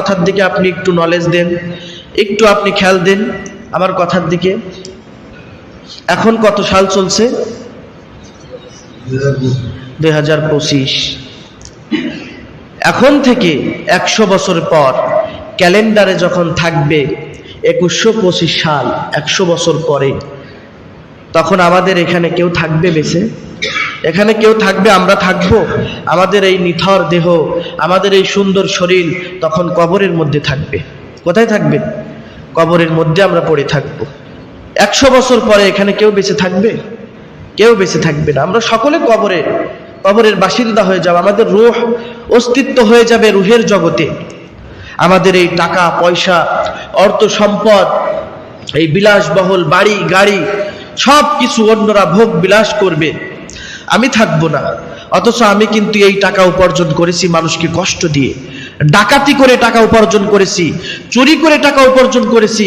কথার দিকে আপনি একটু নলেজ দেন, একটু আপনি খেয়াল দেন আমার কথার দিকে। এখন কত সাল চলছে? দুই হাজার পঁচিশ। এখন থেকে একশো বছর পর ক্যালেন্ডারে যখন থাকবে একুশশো পঁচিশ সাল, একশো বছর পরে, তখন আমাদের এখানে কেউ থাকবে বেঁচে? এখানে কেউ থাকবে, আমরা থাকব। আমাদের এই নিথর দেহ, আমাদের এই সুন্দর শরীর তখন কবরের মধ্যে থাকবে। কোথায় থাকবে? কবরের মধ্যে আমরা পড়ে থাকব। একশো বছর পরে এখানে কেউ বেঁচে থাকবে? কেউ বেঁচে থাকবে না। আমরা সকলে কবরে, কবরের বাসিন্দা হয়ে যাব। আমাদের রুহ অস্তিত্ব হয়ে যাবে রুহের জগতে। আমাদের এই টাকা, পয়সা, অর্থ সম্পদ, এই বিলাসবহুল বাড়ি, গাড়ি সব কিছু অন্যরা ভোগ বিলাস করবে। আমি থাকব না। অথচ আমি কিন্তু এই টাকা উপার্জন করেছি মানুষকে কষ্ট দিয়ে। ডাকাতি করে টাকা উপার্জন করেছি, চুরি করে টাকা উপার্জন করেছি।